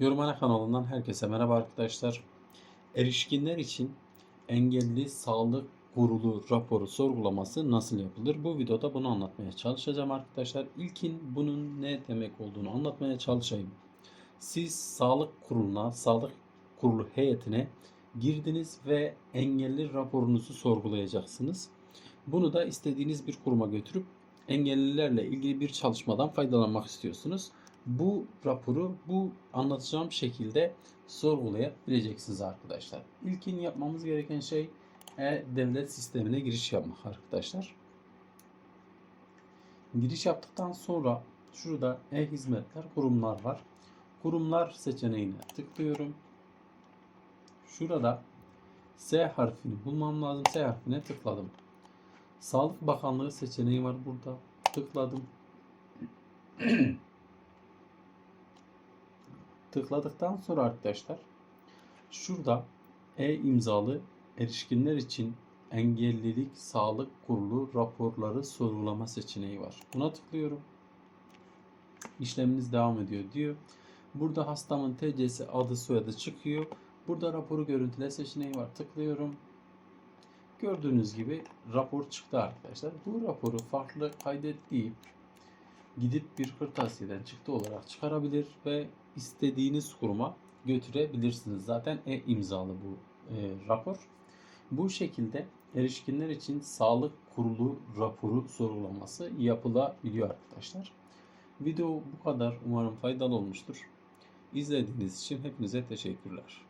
Yorumhane kanalından herkese merhaba arkadaşlar. Erişkinler için engelli sağlık kurulu raporu sorgulaması nasıl yapılır? Bu videoda bunu anlatmaya çalışacağım arkadaşlar. İlkin bunun ne demek olduğunu anlatmaya çalışayım. Siz sağlık kuruluna, sağlık kurulu heyetine girdiniz ve engelli raporunuzu sorgulayacaksınız. Bunu da istediğiniz bir kuruma götürüp engellilerle ilgili bir çalışmadan faydalanmak istiyorsunuz bu raporu bu anlatacağım şekilde sorgulayabileceksiniz arkadaşlar. İlkin yapmamız gereken şey e-devlet sistemine giriş yapmak arkadaşlar. Giriş yaptıktan sonra şurada e-hizmetler kurumlar var. Kurumlar seçeneğine tıklıyorum. Şurada S harfini bulmam lazım. S harfine tıkladım. Sağlık Bakanlığı seçeneği var burada. Tıkladım. tıkladıktan sonra arkadaşlar şurada e-imzalı erişkinler için engellilik sağlık kurulu raporları sorgulama seçeneği var. Buna tıklıyorum. İşleminiz devam ediyor diyor. Burada hastamın TC'si adı soyadı çıkıyor. Burada raporu görüntüle seçeneği var. Tıklıyorum. Gördüğünüz gibi rapor çıktı arkadaşlar. Bu raporu farklı kaydet gidip bir kırtasiyeden çıktı olarak çıkarabilir ve istediğiniz kuruma götürebilirsiniz. Zaten e-imzalı bu e, rapor. Bu şekilde erişkinler için sağlık kurulu raporu sorgulaması yapılabiliyor arkadaşlar. Video bu kadar. Umarım faydalı olmuştur. İzlediğiniz için hepinize teşekkürler.